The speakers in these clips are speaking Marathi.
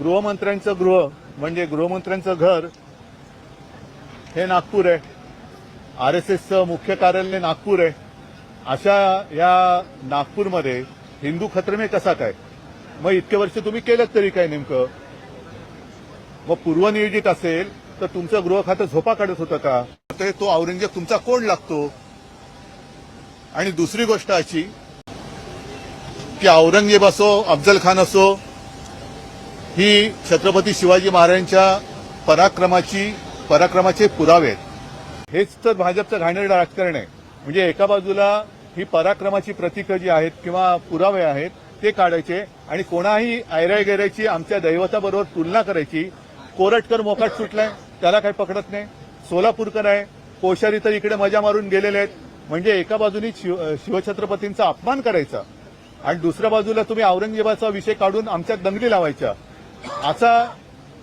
गृहमंत्र्यांचं गृह म्हणजे गृहमंत्र्यांचं घर हे नागपूर आहे. आर एस एसचं मुख्य कार्यालय नागपूर आहे. अशा या नागपूरमध्ये हिंदू खत्रमे कसा काय? मग इतके वर्ष तुम्ही केलं तरी काय नेमकं? मग पूर्वनियोजित असेल तर तुमचं गृह खातं झोपा काढत होतं का? ते तो औरंगजेब तुमचा कोण लागतो? आणि दुसरी गोष्ट अशी की औरंगजेब असो अफजल खान असो ही छत्रपती शिवाजी महाराजांच्या पराक्रमाची पराक्रमाचे पुरावे आहेत. हेच तर भाजपचं घाणेरडं राजकारण आहे. म्हणजे एका बाजूला ही पराक्रमाची प्रतीकं जी आहेत किंवा पुरावे आहेत ते काढायचे आणि कोणाही ऐराय गेरायची आमच्या दैवताबरोबर तुलना करायची. कोरटकर मोकाट सुटलाय त्याला काही पकडत नाही. सोलापूरकर आहे कोश्यारी तर इकडे मजा मारून गेलेले आहेत. म्हणजे एका बाजूनी शिव शिवछत्रपतींचा अपमान करायचा आणि दुसऱ्या बाजूला तुम्ही औरंगजेबाचा विषय काढून आमच्या दंगली लावायच्या. असा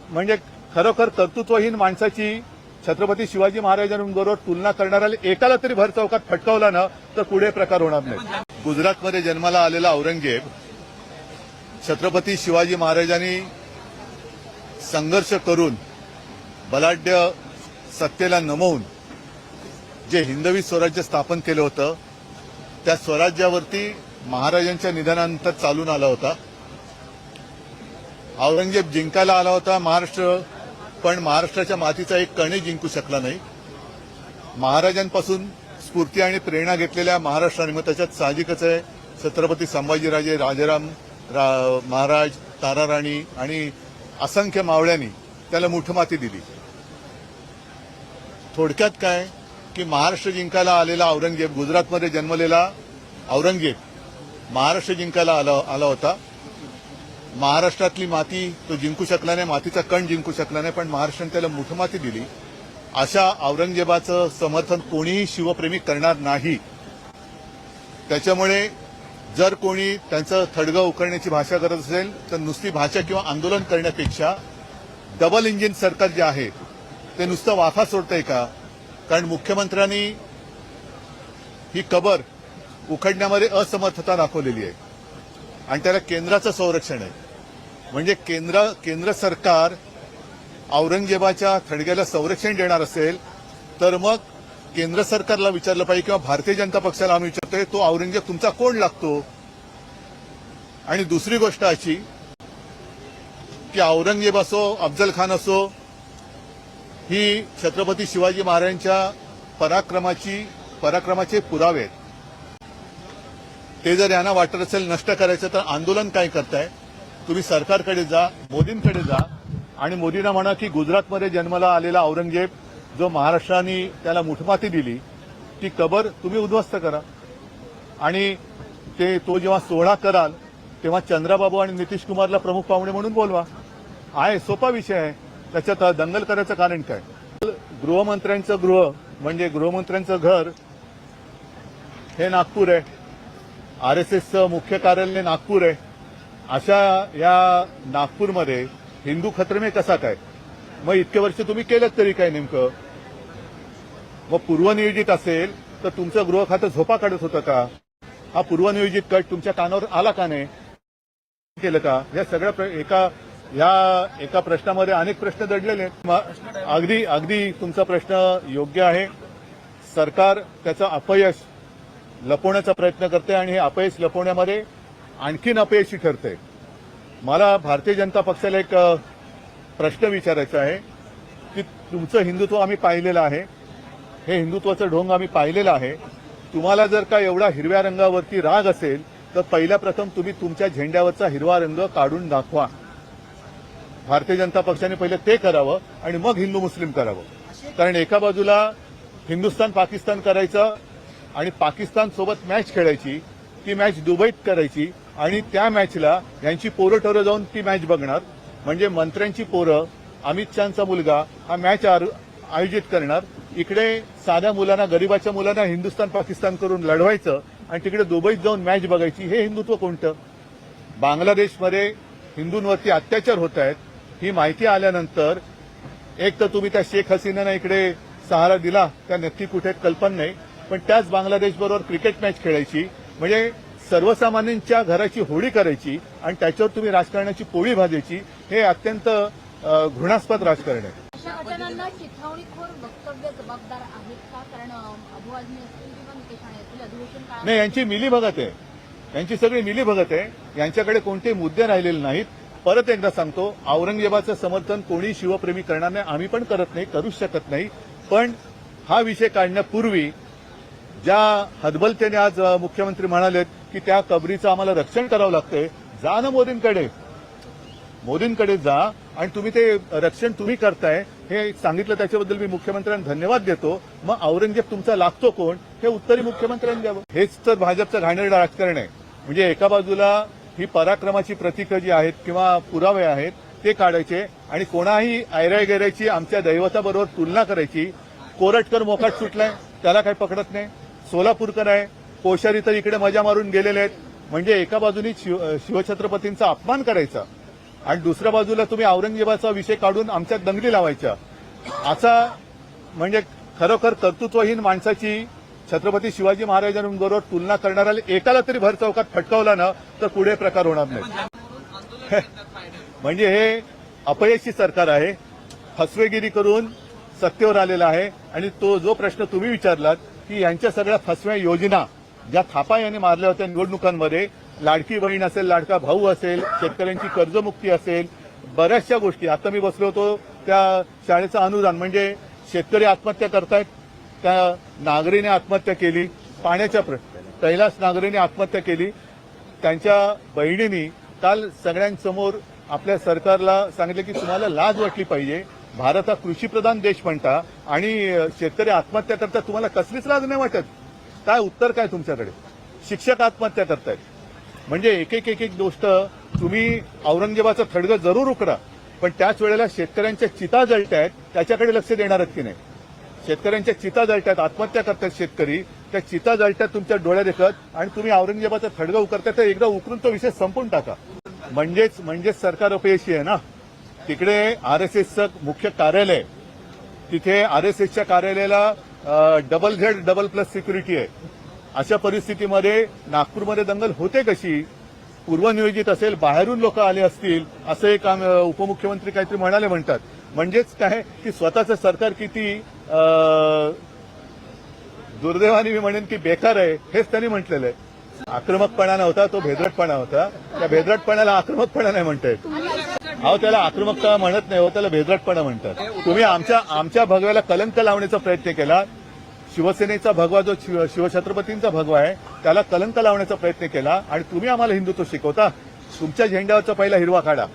म्हणजे खरोखर कर्तृत्वहीन माणसाची छत्रपती शिवाजी महाराजांबरोबर तुलना करणाऱ्याला एकाला तरी भर चौकात फटकावला ना तर पुढे प्रकार होणार नाही. गुजरातमध्ये जन्माला आलेला औरंगजेब छत्रपती शिवाजी महाराजांनी संघर्ष करून बलाढ्य सत्तेला नमवून जे हिंदवी स्वराज्य स्थापन केलं होतं त्या स्वराज्यावरती महाराजांच्या निधनानंतर चालून आला होता. औरंगजेब जिंकायला आला होता महाराष्ट्र पण महाराष्ट्राच्या मातीचा एक कणही जिंकू शकला नाही. महाराजांपासून स्फूर्ती आणि प्रेरणा घेतलेल्या महाराष्ट्राने मग त्याच्यात साहजिकच आहे छत्रपती संभाजीराजे राजाराम रा, महाराज ताराराणी आणि असंख्य मावळ्यांनी त्याला मुठमाती दिली. थोडक्यात काय की महाराष्ट्र जिंकायला आलेला औरंगजेब गुजरातमध्ये जन्मलेला औरंगजेब महाराष्ट्र जिंकायला आला आला होता. महाराष्ट्रातली माती तो जिंकू शकला नाही मातीचा कण जिंकू शकला नाही पण महाराष्ट्राने त्याला मुठमाती दिली. अशा औरंगजेबाचं समर्थन कोणीही शिवप्रेमी करणार नाही. त्याच्यामुळे जर कोणी त्यांचं थडगं उकळण्याची भाषा करत असेल तर नुसती भाषा किंवा आंदोलन करण्यापेक्षा डबल इंजिन सरकार जे आहे ते नुसतं वाफा सोडतंय का? कारण मुख्यमंत्र्यांनी ही कबर उखडण्यामध्ये असमर्थता दाखवलेली आहे. आणि त्याला केंद्राचं संरक्षण आहे. म्हणजे केंद्र केंद्र सरकार औरंगजेबाच्या थडग्याला संरक्षण देणार असेल तर मग केंद्र सरकारला विचारलं पाहिजे किंवा भारतीय जनता पक्षाला आम्ही विचारतोय तो औरंगजेब तुमचा कोण लागतो? आणि दुसरी गोष्ट अशी की औरंगजेब असो अफजल खान असो ही छत्रपती शिवाजी महाराजांच्या पराक्रमाची पराक्रमाचे पुरावे आहेत. ते जर यांना वाटत असेल नष्ट करायचं तर आंदोलन काय करताय? तुम्ही सरकारकडे जा मोदींकडे जा. आणि मोदींना म्हणा की गुजरातमध्ये जन्माला आलेला औरंगजेब जो महाराष्ट्राने त्याला मुठमाती दिली ती कबर तुम्ही उद्ध्वस्त करा. आणि ते तो जेव्हा सोहळा कराल तेव्हा चंद्राबाबू आणि नितीश कुमारला प्रमुख पाहुणे म्हणून बोलवा. आहे सोपा विषय आहे. त्याच्यात दंगल करायचं कारण काय? गृहमंत्र्यांचं गृह म्हणजे गृहमंत्र्यांचं घर हे नागपूर आहे. आर एस एसचं मुख्य कार्यालय नागपूर आहे. अशा या नागपूरमध्ये हिंदू खत्रमे कसा काय? मग इतके वर्ष तुम्ही केलं तरी काय नेमकं? मग पूर्वनियोजित असेल तर तुमचं गृह खातं झोपा काढत होतं का? हा पूर्वनियोजित कट तुमच्या कानावर आला का नाही? केलं का? या सगळ्या प्र- एका या एका प्रश्नामध्ये अनेक प्रश्न दडलेले आहेत. अगदी अगदी तुमचा प्रश्न योग्य आहे. सरकार त्याचं अपयश लपवण्याचा प्रयत्न करते आणि हे अपयश लपवण्यामध्ये आणखीन अपयशी ठरते. मला भारतीय जनता पक्षाला एक प्रश्न विचारायचा आहे की तुमचं हिंदुत्व आम्ही पाहिलेलं आहे. हे हिंदुत्वाचं ढोंग आम्ही पाहिलेलं आहे. तुम्हाला जर का एवढा हिरव्या रंगावरती राग असेल तर पहिल्या प्रथम तुम्ही तुमच्या झेंड्यावरचा हिरवा रंग काढून दाखवा. भारतीय जनता पक्षाने पहिले ते करावं आणि मग हिंदू मुस्लिम करावं. कारण एका बाजूला हिंदुस्थान पाकिस्तान करायचं आणि पाकिस्तान सोबत मॅच खेळायची. ती मॅच दुबईत करायची. आणि त्या मॅचला यांची पोरं टोरं जाऊन ती मॅच बघणार. म्हणजे मंत्र्यांची पोरं अमित शहाचा मुलगा हा मॅच आर- आयोजित करणार. इकडे साध्या मुलांना गरीबाच्या मुलांना हिंदुस्थान पाकिस्तान करून लढवायचं आणि तिकडे दुबईत जाऊन मॅच बघायची हे हिंदुत्व कोणतं? बांगलादेशमध्ये हिंदूंवरती अत्याचार होत आहेत. ही माहिती आल्यानंतर एक तर तुम्ही त्या शेख हसीनानं इकडे सहारा दिला त्या नक्की कुठे कल्पना नाही. पण त्याच बांगलादेशबरोबर क्रिकेट मॅच खेळायची. म्हणजे सर्वसामान्यांच्या घराची होळी करायची आणि त्याच्यावर तुम्ही राजकारणाची पोळी भाजायची हे अत्यंत घृणास्पद राजकारण आहे. नाही यांची मिलीभगत आहे. यांची सगळी मिलीभगत आहे. यांच्याकडे कोणते मुद्दे राहिलेले नाहीत. परत एकदा सांगतो औरंगजेबाचं समर्थन कोणी शिवप्रेमी करणार नाही आम्ही पण करत नाही करूच शकत नाही. पण हा विषय काढण्यापूर्वी ज्या हदबलतेने आज मुख्यमंत्री म्हणालेत की त्या कबरीचं आम्हाला रक्षण करावं लागतंय जा ना मोदींकडे. मोदींकडे जा आणि तुम्ही ते रक्षण तुम्ही करताय हे सांगितलं त्याच्याबद्दल मी मुख्यमंत्र्यांना धन्यवाद देतो. मग औरंगजेब तुमचा लागतो कोण? हे उत्तरी मुख्यमंत्र्यांनी द्यावं. हेच तर भाजपचं घाणेरडं राजकारण आहे. म्हणजे एका बाजूला ही पराक्रमाची प्रतीकं जी आहेत किंवा पुरावे आहेत ते काढायचे आणि कोणाही ऐराय गैरायची आमच्या दैवताबरोबर तुलना करायची. कोरटकर मोकाट सुटलाय त्याला काही पकडत नाही. सोलापूरकर आहे. कोश्यारी तर इकडे मजा मारून गेलेले आहेत. म्हणजे एका बाजूनी शिव शिवछत्रपतींचा अपमान करायचा आणि दुसऱ्या बाजूला तुम्ही औरंगजेबाचा विषय काढून आमच्यात दंगली लावायच्या. असा म्हणजे खरोखर कर्तृत्वहीन माणसाची छत्रपती शिवाजी महाराजांबरोबर तुलना करणाऱ्याला एकाला तरी भर चौकात फटकावला ना तर पुढे प्रकार होणार नाही. म्हणजे हे अपयशी सरकार आहे. फसवेगिरी करून सत्तेवर आलेला आहे. आणि तो जो प्रश्न तुम्ही विचारलात की यांच्या सगळ्या फसव्या योजना ज्या थापा यांनी मारल्या होत्या निवडणुकांमध्ये लाडकी बहीण असेल लाडका भाऊ असेल शेतकऱ्यांची कर्जमुक्ती असेल बऱ्याचशा गोष्टी. आता मी बसलो होतो त्या शाळेचं अनुदान म्हणजे शेतकरी आत्महत्या करतायत त्या नागरीने आत्महत्या केली पाण्याच्या प्र- कैलास नागरीने आत्महत्या केली. त्यांच्या बहिणींनी काल सगळ्यांसमोर आपल्या सरकारला सांगितलं की तुम्हाला लाज वाटली पाहिजे. भारत हा कृषीप्रधान देश म्हणता आणि शेतकरी आत्महत्या करतात तुम्हाला कसलीच लाज नाही वाटत? काय उत्तर काय तुमच्याकडे? शिक्षक आत्महत्या करतायत. म्हणजे एक एक एक एक गोष्ट तुम्ही औरंगजेबाचं थडगं जरूर उकरा पण त्याच वेळेला शेतकऱ्यांच्या चिता जळतायत त्याच्याकडे लक्ष देणार आहेत की नाही? शेतकऱ्यांच्या चिता जळतात आत्महत्या करतात शेतकरी त्या चिता जळतात तुमच्या डोळ्या देखत आणि तुम्ही औरंगजेबाचा थडगा उकरताय तर एकदा उकरून तो विषय संपून टाका. म्हणजेच म्हणजेच सरकार अपयशी आहे ना? तिकडे आर एस एसचं मुख्य कार्यालय तिथे आर एस एसच्या कार्यालयाला double Z double plus security आहे. अशा परिस्थितीमध्ये नागपूरमध्ये दंगल होते कशी? पूर्वनियोजित असेल बाहेरून लोक आले असतील असं एक उपमुख्यमंत्री काहीतरी म्हणाले म्हणतात. म्हणजेच काय? की स्वतःचं सरकार किती दुर्दैवाने मी म्हणेन की बेकार आहे हेच त्यांनी म्हटलेलं आहे. आक्रमकपणा नव्हता तो भेदरटपणा होता. त्या भेदरटपणाला आक्रमकपणा नाही म्हणता येत. अहो त्याला आक्रमकता म्हणत नाही हो त्याला भेदरटपणा म्हणतात. तुम्ही आमच्या आमच्या भगव्याला कलंक लावण्याचा प्रयत्न केला. शिवसेनेचा भगवा जो शिव- शिवछत्रपतींचा भगवा आहे त्याला कलंक लावण्याचा प्रयत्न केला. आणि तुम्ही आम्हाला हिंदुत्व शिकवता. तुमच्या झेंड्यावरचा पहिला हिरवा काढा